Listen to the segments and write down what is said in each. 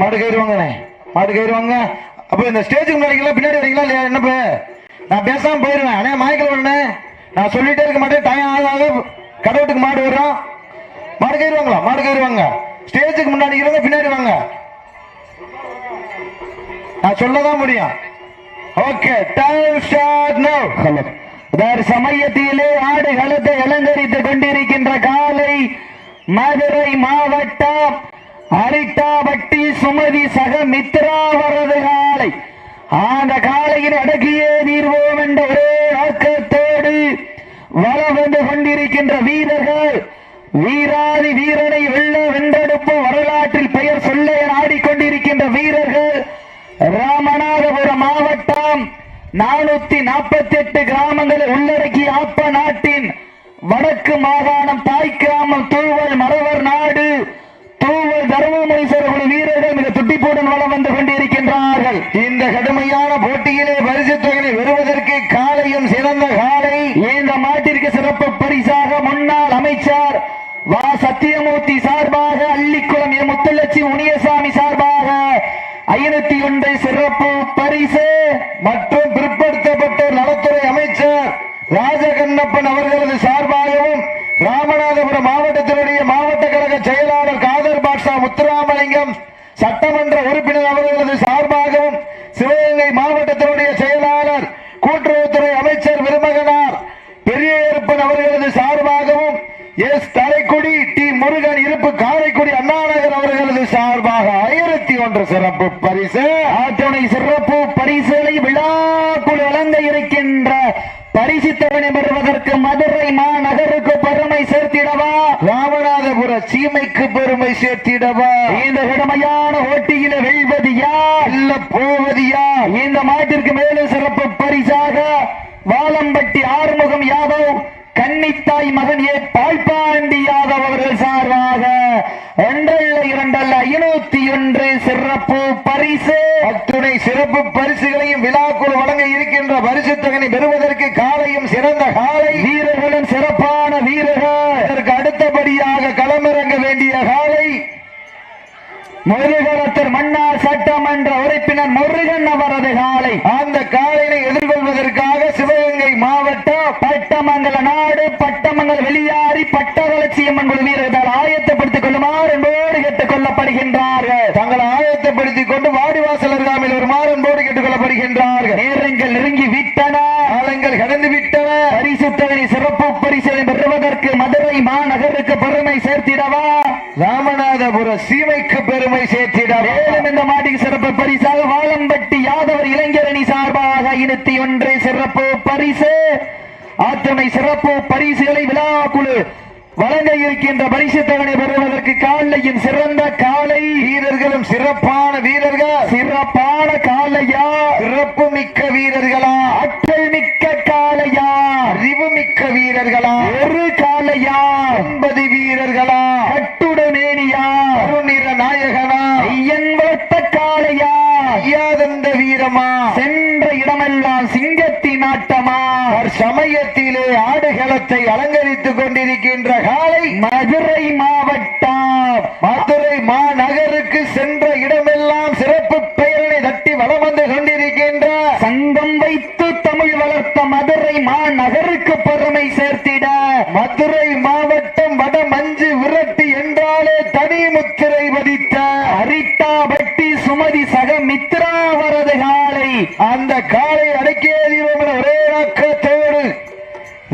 மாடு கயிறு வாங்கண்ணே. மாடு கயிறு வாங்க. அப்ப இந்த ஸ்டேஜுக்கு முன்னாடி பின்னாடி வரீங்களா இல்லையா? என்ன பே? நான் பேசாம போயிருவேன். அண்ணே மாய்க்கல அண்ணே நான் சொல்லிட்டே இருக்க மாட்டேன். டைம் ஆகாத கடவுட்டுக்கு மாடு வரும் மாடு கயிறு வாங்களா மாடு கயிறு வாங்க. ஸ்டேஜுக்கு முன்னாடி இருங்க பின்னாடி வாங்க. நான் சொல்லதான் முடியும். Okay time start no hello சமயத்திலே ஆடுகளத்தை அலங்கரித்துக் கொண்டிருக்கின்ற காலை மதுரை மாவட்டம் அரிட்டாபட்டி சுமதி சக மித்ரா வரது காலை. அந்த காலையின் அடக்கியே தீர்வோம் என்ற ஒரே நோக்கத்தோடு வலம் வந்து கொண்டிருக்கின்ற வீரர்கள் வீராதி வீரனை வெள்ள வென்றெடுப்பும் வரலாற்றில் பெயர் சொல்ல ஆடிக்கொண்டிருக்கின்ற வீரர்கள் ராமநாதபுரம் மாவட்டம் நானூத்தி நாற்பத்தி எட்டு கிராமங்களை உள்ளடக்கிய ஆப்ப நாட்டின் வடக்கு மாகாணம் தாய் கிராமம் தூவல் மறவர் நாடு. தூவல் தர்மமுனீஸ்வரர் வீரர்கள் மிக துட்டிப்புடன் வளம் வந்து கொண்டிருக்கின்றார்கள். இந்த கடுமையான போட்டியிலே பரிசு தொகையை வருவதற்கு காலையும் சிறந்த காலை. இந்த மாட்டிற்கு சிறப்பு பரிசாக முன்னாள் அமைச்சர் வா. சத்தியமூர்த்தி சார்பாக அள்ளிக்குளம் எ முத்துலட்சி முனியசாமி சார்பாக ஐநூத்தி ஒன்று சிறப்பு பரிசு. மற்றும் பிற்படுத்தப்பட்ட நலத்துறை அமைச்சர் ராஜகண்ணப்பன் அவர்களது சார்பாகவும் ராமநாதபுரம் மாவட்டத்தினுடைய மாவட்ட கழக செயலாளர் முத்துராமலிங்கம் சட்டமன்ற உறுப்பினர் அவர்களது சார்பாகவும் சிவகங்கை மாவட்டத்தினுடைய செயலாளர் கூட்டுறவுத்துறை அமைச்சர் விருமகனார் பெரிய அவர்களது சார்பாகவும் எஸ். தலைக்குடி டி. முருகன் இருப்பு காரைக்குடி அண்ணாநகர் அவர்களது சார்பாக ஆயிரத்தி ஒன்று சிறப்பு பரிசு. ஆற்றுணை சிறப்பு பரிசுகளை விழாக்குள் வழங்க இருக்கின்ற பரிசு தொகை பெறுவதற்கு மதுரை மாநகருக்கு பெருமை சேர்த்திடவா? ராமநாதபுர சீமைக்கு பெருமை சேர்த்திடவா? இந்த கடுமையான போட்டியில வெல்வது யார்? இல்ல போவது யார்? இந்த மாட்டிற்கு மேலும் சிறப்பு பரிசாக வாலம்பட்டி ஆறுமுகம் யாதவ் கன்னித்தாய் மகன் ஏ பாய்பாண்டி யாதவ் அவர்கள் சார்பாக ஒன்றல்ல இரண்டல்ல ஐநூத்தி ஒன்று சிறப்பு பரிசு. அத்துணை சிறப்பு பரிசுகளையும் விழாக்குழு வழங்க இருக்கின்ற பரிசு தொகை பெறுவதற்கு காலையும் சிறந்த காலை. வீரர்களும் சிறப்பான வீரர்கள். அதற்கு அடுத்தபடியாக களமிறங்க வேண்டிய காலை. முருகரத்தர் மன்னார் சட்டமன்ற உறுப்பினர் முருகன் அவரது காலை. அந்த காலையை எதிர்கொள்வதற்காக சிவகங்கை மாவட்டம் பட்டமங்கல நாடு பட்டமங்கல வெளியாரி பட்டவளர்ச்சியம்மன் குழு வீரர்கள் ஆயத்தப்படுத்திக் கொள்ளுமாறு என்போடு கேட்டுக் கொள்ளப்படுகின்றார்கள். தங்களை ஆயத்தப்படுத்திக் கொண்டு வாடிவாசல் அருகாமையில் ஒரு மாறன்போடு கேட்டுக் கொள்ளப்படுகின்றார்கள். நேரங்கள் நெருங்கி விட்டன காலங்கள் கடந்து விட்டன. பரிசு சிறப்பு பரிசுகளை பெறுவதற்கு மதுரை மாநகருக்கு பெருமை சேர்த்திடவா? ராமநாதபுர சீமைக்கு பெருமை சேர்த்திட மேலும் இந்த மாட்டிக்கு சிறப்பு பரிசாக வாழம்பட்டி யாதவர் இளைஞரணி சார்பாக ஐநூத்தி ஒன்று சிறப்பு பரிசு. அத்துணை சிறப்பு பரிசுகளை விழாக்குழு வழங்க இருக்கின்ற பரிசு பெறுவதற்கு காலையும் சிறந்த காலை வீரர்களும் சிறப்பான வீரர்கள். சிறப்பான காலையா? சிறப்பு மிக்க வீரர்களா? ஆற்றல் மிக்க காலையா? அறிவு மிக்க வீரர்களா? ஒரு காலையா? ஒன்பது வீரர்களா? கட்டுடமேனியா? கருநிற நாயகனா? ஐயன் வளர்த்த காலையா? ஐயாதந்த வீரமா? சென்ற இடமெல்லாம் சிங்கத்தின் ஆட்டமா சமயத்திலே ஆடுகளத்தை அலங்கரித்துக் கொண்டிருக்கின்ற காலை மதுரை மாவட்டம். மதுரை மாநகருக்கு சென்ற இடமெல்லாம் சிறப்பு பெயரனை தட்டி வளம் வந்து கொண்டிருக்கின்ற சங்கம் வைத்து தமிழ் வளர்த்த மதுரை மாநகருக்கு பெருமை சேர்த்திட. மதுரை மாவட்டம் வட அந்த காலை அடக்கிய தீபம் என ஒரே நோக்கத்தோடு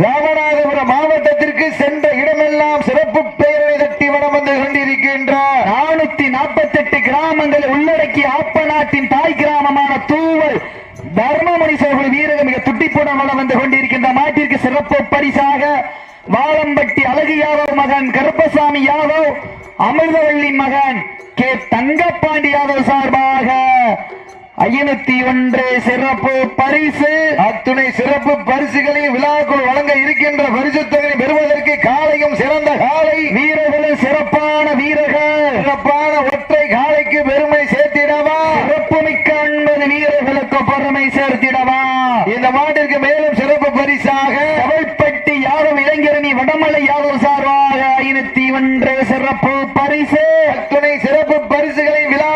ராமநாதபுரம் மாவட்டத்திற்கு சென்ற இடமெல்லாம் சிறப்பு பெயரை தட்டி வனம் வந்து கொண்டிருக்கின்றார். நானூத்தி நாற்பத்தி எட்டு கிராமங்களை உள்ளடக்கிய ஆப்ப நாட்டின் தாய் கிராமமான தூவல் தர்மமணி சோழ வீரர்கள் மிக துட்டிப்புடன் வளம் வந்து கொண்டிருக்கின்ற மாட்டிற்கு சிறப்பு பரிசாக வாழம்பட்டி அழகு யாதவ் மகன் கருப்பசாமி யாதவ் அமிர்தவள்ளி மகன் கே தங்கப்பாண்டி யாதவ் சார்பாக ஐநூத்தி ஒன்று சிறப்பு பரிசு. அத்துணை சிறப்பு பரிசுகளை விழாக்குள் வழங்க இருக்கின்ற பரிசு தொகை பெறுவதற்கு காலையும் சிறந்த காலை. வீரர்களும் சிறப்பான வீரர்கள். சிறப்பான ஒற்றை காலைக்கு பெருமை சேர்த்திடவா? சிறப்புமிக்க ஒன்பது வீரர்களுக்கு பெருமை சேர்த்திடவா? இந்த மாட்டிற்கு மேலும் சிறப்பு பரிசாக தமிழ்பட்டி யாதவ் இளைஞரணி வடமலை யாதவ் சார்பாக ஐநூத்தி ஒன்று சிறப்பு பரிசு அத்துணை சிறப்பு பரிசுகளை விழா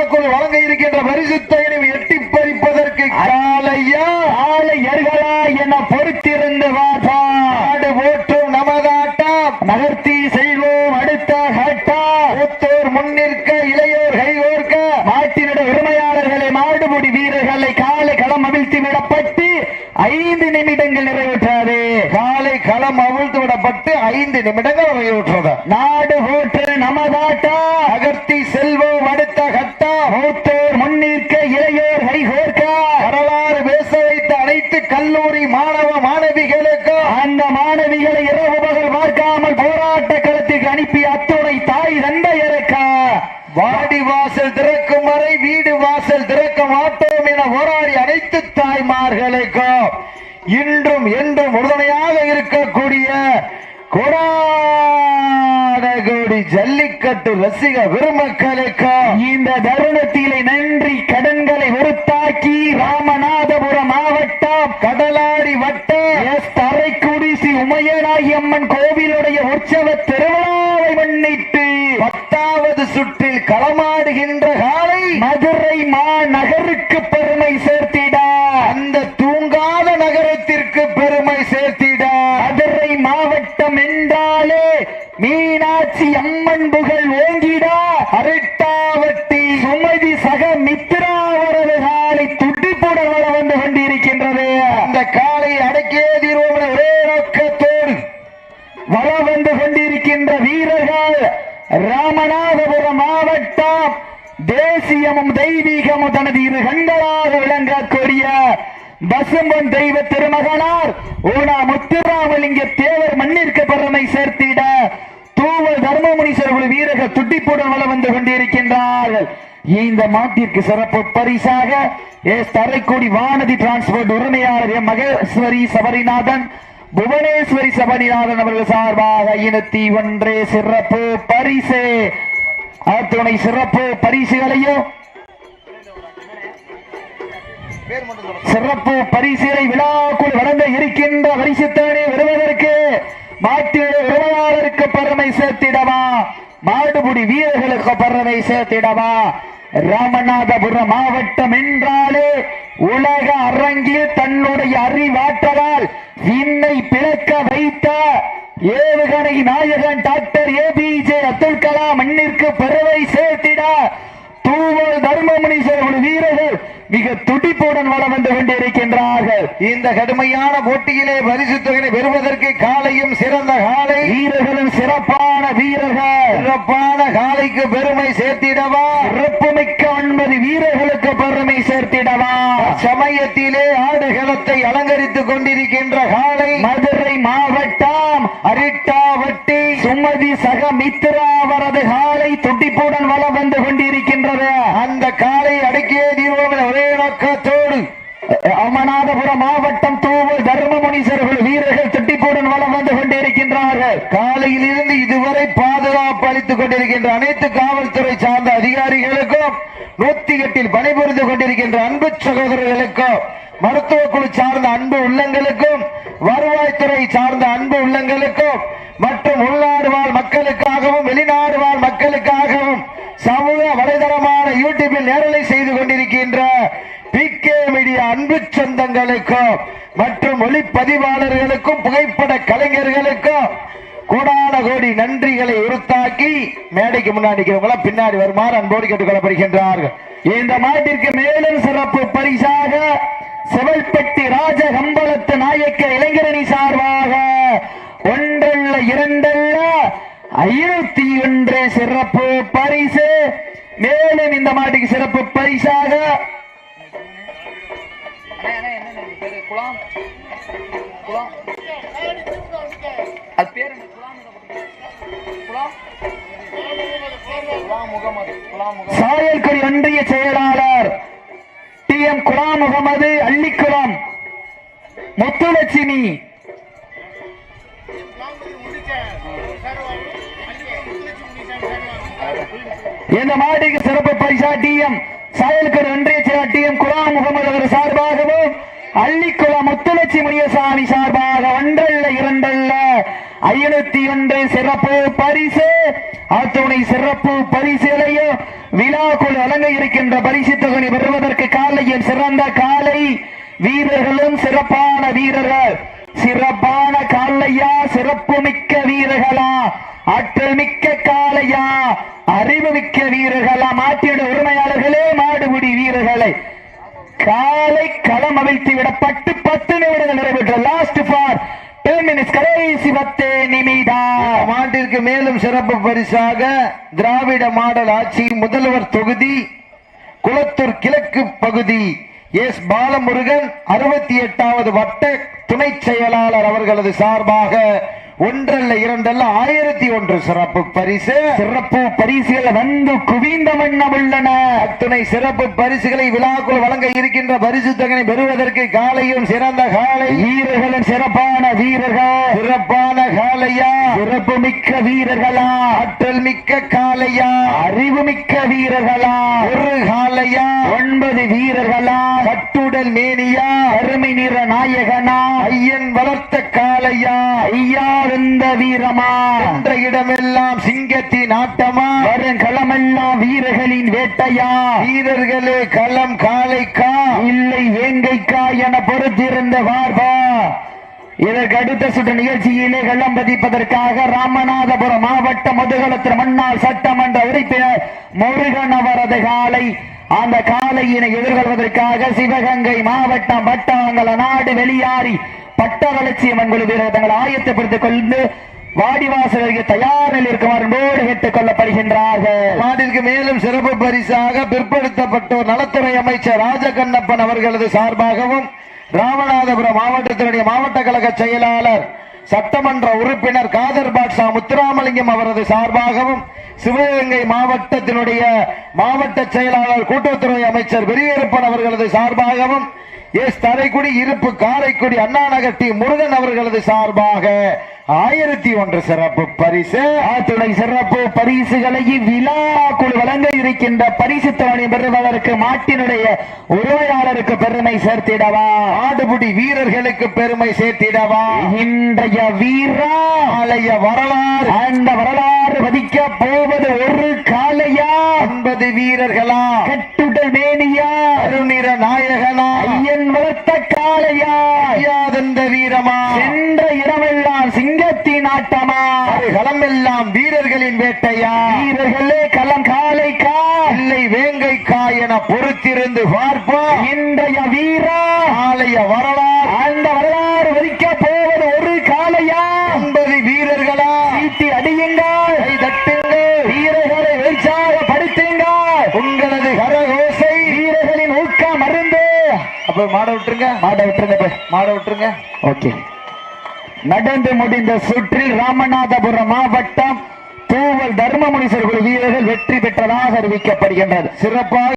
முன்னிற்க இளையோர் கைகோர்க்க மாட்டினுடைய உரிமையாளர்களை மாடுபுடி வீரர்களை காலை களம் அவிழ்த்து விடப்பட்டு ஐந்து நிமிடங்கள் நிறைவுற்றது. காலை களம் அவிழ்த்து விடப்பட்டு ஐந்து நிமிடங்கள் நிறைவுற்றது. நாடு போற்று நமதாட்டா. அகர்த்தி செல்வம் அடுத்த கட்டா. மூத்தோர் முன்னிற்க இளையோர் கைகோர்க்க வரலாறு பேச வைத்த அனைத்து கல்லூரி மாணவ மாணவிகளுக்கு. அந்த மாணவிகளை இரவு பகல் பார்க்காமல் போராட்ட களத்துக்கு அனுப்பி அத்துணை தாய் தந்தையருக்க. வாடி வாசல் திறக்கும் வரை வீடு வாசல் திறக்க மாட்டோம் என போராடி அனைத்து தாய்மார்களுக்கும் இன்றும் என்றும் உறுதுணையாக இருக்கக்கூடிய கொடாடகோடி ஜல்லிக்கட்டு ரசிக பெருமக்களுக்கும் இந்த தருணத்திலே நன்றி கடன்களை ஒருத்தாக்கி ராமநாதபுரம் மாவட்டம் கடலாடி வட்ட எஸ். ஸ்ரீ அம்மன் கோவிலுடைய உற்சவ திருவிழாவை முன்னிட்டு பத்தாவது சுற்றில் களமாடுகின்ற காலை மதுரை மாநகருக்கு பெருமை சேர்த்திட அந்த தூங்காத நகரத்திற்கு பெருமை சேர்த்திட மதுரை மாவட்டம் என்றாலே மீனாட்சி அம்மன் புகழ் ஓங்கிட அரட்டாவட்டி சுமதி சக மித்ரா அவரது காலை துடிப்புட வள வந்து கொண்டிருக்கின்றது அந்த காலை அடக்கியே தீர்வோம் என ஒரே நோக்கத்தோடு வள வந்து கொண்டிருக்கின்ற வீரர்கள் ராமநாதபுரம் மாவட்டம் தேசியமும் தெய்வீகமும் தனது இரு கண்களாக விளங்கக்கூடிய பசும்பன் தெய்வ திருமகனார் ஊனா முத்துராமலிங்க தேவர் மண்ணிற்கு பெருமை சேர்த்திட தூவல் தர்மமுனீஸ்வரர் குழு வீரர்கள் துட்டிப்புடன் வள வந்து கொண்டிருக்கின்றார்கள். இந்த மாட்டிற்கு சிறப்பு பரிசாக எஸ் தரைக்குடி வானதி டிரான்ஸ்போர்ட் உரிமையாளர் எம் மகேஸ்வரி சபரிநாதன் புவனேஸ்வரி சபரிநாதன் அவர்கள் சார்பாக இனத்தி ஒன்றே சிறப்பு பரிசு. ஆத்துணை சிறப்பு பரிசுகளையும் சிறப்பு பரிசுகளை விழாக்குள் வழங்க இருக்கின்ற பரிசுத்தானே வருவதற்கு மாட்டினுடைய உரிமையாளருக்கு பெருமை சேர்த்திடவா? மாடுபுடி வீரர்களுக்கு பெருமை சேர்த்திடவா? ராமநாதபுரம் மாவட்டம் என்றாலே உலக அரங்கில் தன்னுடைய அறிவாற்றலால் விண்ணை பிளக்க வைத்த ஏவுகணை நாயகன் டாக்டர் ஏபிஜே அப்துல் கலாம் மண்ணிற்கு பெருமை சேர்த்திட தூவல் தர்மமுனீஸ்வரர் ஒரு வீரர்கள் மிக துடிப்புடன் வளம் வந்து கொண்டிருக்கின்றார்கள். இந்த கடுமையான போட்டியிலே பரிசு தொகையை பெறுவதற்கு காலையும் சிறந்த காலை. வீரர்களும் சிறப்பான வீரர்கள். சிறப்பான காலைக்கு பெருமை சேர்த்திடவா? சிறப்புமிக்க வீரர்களுக்கு பெருமை சேர்த்திடவா? சமயத்திலே ஆடுகளத்தை அலங்கரித்துக் கொண்டிருக்கின்ற காலை மதுரை மாவட்டம் அரிட்டாவட்டி. சுமதி சக மித்ரா அவரது காலை துடிப்புடன் வளம் வந்து கொண்டிருக்கின்றது. அந்த காலை அடக்கியே தீர்வோம் ஒரே நோக்கத்தோடு. அமநாதபுரம் மாவட்டம் தூவல் தர்மமுனீஸ்வரர்கள் வீரர்கள் துட்டிப்புடன் வளம் வந்து கொண்டிருக்கின்றார்கள். காலையில் இருந்து இதுவரை பாதுகாப்பு அளித்துக் கொண்டிருக்கின்ற அனைத்து காவல்துறை கொண்டிருக்கின்ற அன்பு சகோதரர்களுக்கும் மருத்துவ குழு சார்ந்த அன்பு உள்ளங்களுக்கும் வருவாய்த்துறை சார்ந்த அன்பு உள்ளங்களுக்கும் மற்றும் உள்நாடு வாழ் மக்களுக்காகவும் வெளிநாடு வாழ் மக்களுக்காகவும் சமூக வலைதளமான யூடியூபில் நேரலை செய்து கொண்டிருக்கின்ற பி கே மீடியா அன்பு சொந்தங்களுக்கும் மற்றும் ஒளிப்பதிவாளர்களுக்கும் புகைப்பட கலைஞர்களுக்கும் கோடி நன்றிகளை உருத்தாக்கி மேடைக்கு முன்னாடி பின்னாடி வருமாறு அன்போடு கேட்டுக்கொள்ளப்படுகின்றார்கள். இந்த மாட்டிற்கு மேலும் சிறப்பு பரிசாக செவல்பட்டி ராஜ கம்பளத்து நாயக்க இளைஞரணி சார்பாக ஒன்றல்ல இரண்டல்ல ஐநூத்தி ஒன்று சிறப்பு பரிசு. மேலும் இந்த மாட்டுக்கு சிறப்பு பரிசாக அது பேர் என்ன? சாயல்குடி ஒன்றிய செயலாளர் டி எம் குலாம் முகமது அள்ளிக்குளம் முத்துலட்சுமி. இந்த மாடிக்கு சிறப்பு பரிசா டி எம் சாயல்குடி ஒன்றிய செயலாளர் டி எம் குலாம் முகமது அவர் சார்பாகவும் அள்ளிக்குளம் முத்துலட்சி முனியசாமி சார்பாக ஒன்றல்ல இரண்டல்ல. ஐநூத்தி ஒன்று சிறப்பு பரிசு. அத்துணை சிறப்பு பரிசுகளையும் விழாக்குள் வழங்க இருக்கின்ற பரிசு தொகை பெறுவதற்கு காலையில் சிறந்த காலை. வீரர்களும் சிறப்பான வீரர்கள். சிறப்பான காலையா சிறப்பு மிக்க வீரர்களா? ஆற்றல் மிக்க காளையா அறிவு மிக்க வீரர்களா? மாட்டியோட உரிமையாளர்களே மாடுபிடி வீரர்களை. காலை களம் அவிழ்த்து விடப்பட்டு பத்து நிமிடங்கள் நிறைவேற்ற லாஸ்ட் ஃபார் கடைசி பத்து நிமிடம். மாட்டிற்கு மேலும் சிறப்பு பரிசாக திராவிட மாடல் ஆட்சி முதல்வர் தொகுதி குளத்தூர் கிழக்கு பகுதி. எஸ். பாலமுருகன் அறுபத்தி எட்டாவது வட்ட துணை செயலாளர் அவர்களது சார்பாக ஒன்றல்ல இரண்டல்ல ஆயிரத்தி ஒன்று சிறப்பு பரிசு. சிறப்பு பரிசுகள் வந்து குவிந்த வண்ணம் உள்ளன. அத்துணை சிறப்பு பரிசுகளை விழாக்குள் வழங்க இருக்கின்ற பரிசு தொகையை பெறுவதற்கு காலையும் சிறந்த காலை. வீரர்களின் சிறப்பான வீரர்கள். சிறப்பான காலையா? சிறப்பு மிக்க வீரர்களா? ஆற்றல் மிக்க காலையா? அறிவு மிக்க வீரர்களா? ஒரு காலையா? ஒன்பது வீரர்களா? கட்டுடல் மேனியா? அருமை நிற நாயகனா? ஐயன் வளர்த்த காலையா? ஐயா வெந்த வீரமா? என்ற இடமெல்லாம் சிங்கத்தின் ஆட்டமா? வரும் களமெல்லாம் வீரர்களின் வேட்டையா? வீரர்களே களம் காலைக்கா? இல்லை வேங்கைக்கா என பொறுத்திருந்த வார்பா? இதற்கு அடுத்த சுற்று நிகழ்ச்சியிலே களம் பதிப்பதற்காக ராமநாதபுரம் மாவட்ட முதுகலத்தின் முன்னாள் சட்டமன்ற உறுப்பினர் முருகன் அவரது காலை அந்த காலையினை எதிர்கொள்வதற்காக சிவகங்கை மாவட்டம் பட்டமங்கல நாடு வெளியாறி பட்டவளர்ச்சியம்மன் குழு வீரர் தங்களை ஆயத்தப்படுத்திக் கொண்டு வாடிவாசல் அருகே தயார் இருக்குமாறு நோடு கேட்டுக் கொள்ளப்படுகின்றார்கள். நாட்டிற்கு மேலும் சிறப்பு பரிசாக பிற்படுத்தப்பட்டோர் நலத்துறை அமைச்சர் ராஜகண்ணப்பன் அவர்களது சார்பாகவும் ராமநாதபுரம் மாவட்டத்தினுடைய மாவட்ட கழக செயலாளர் சட்டமன்ற உறுப்பினர் காதர் பாட்ஷா முத்துராமலிங்கம் அவரது சார்பாகவும் சிவகங்கை மாவட்டத்தினுடைய மாவட்ட செயலாளர் கூட்டுறவுத்துறை அமைச்சர் பெரியப்பன் அவர்களது சார்பாகவும் எஸ் தரைக்குடி இருப்பு காரைக்குடி அண்ணா நகர் டி முருகன் அவர்களது சார்பாக ஆயிரத்தி ஒன்று சிறப்பு பரிசு. ஆத்துணை சிறப்பு பரிசுகளை விழா குழு வழங்க இருக்கின்ற பரிசு தவணை பெறுவதற்கு மாட்டினுடைய உரிமையாளருக்கு பெருமை சேர்த்திடவா? ஆடுபுடி வீரர்களுக்கு பெருமை சேர்த்திடவா? இன்றைய வீரா ஆலய வரலாறு. அந்த வரலாறு வதிக்க போவது ஒரு காலையா ஒன்பது வீரர்களா? கட்டுடல் மேனியா கருநிற நாயகனா ஐயன் வளர்த்த காளையா ஐயாதந்த வீரமா? சென்ற இடமெல்லாம் சிங்கத்தின் ஆட்டமா? களமெல்லாம் வீரர்களின் வேட்டையா? வீரர்களே களம் காளைக்கா? இல்லை வேங்கைக்கா என பொறுத்திருந்து பார்ப்போம். இன்றைய வீரா? ஆலய வரலாறு. அந்த வரலாறு வதிக்க போவது ஒரு காளையா ஒன்பது வீரர்களா சீட்டி அடியுங்கள் கை தட்டுங்கள் வீரர்களை உற்சாகப்படுத்துங்கள் உங்களது கரகோசை வீரர்களின் ஊக்கம் மருந்து அப்ப மாட விட்டுருங்க. மாட விட்டுருங்க போய். மாட விட்டுருங்க. ஓகே. நடந்து முடிந்த சுற்றில் ராமநாதபுரம் மாவட்டம் தூவல் தர்மமுனீஸ்வரர் குழு வீரர்கள் வெற்றி பெற்றதாக அறிவிக்கப்படுகின்றது. சிறப்பாக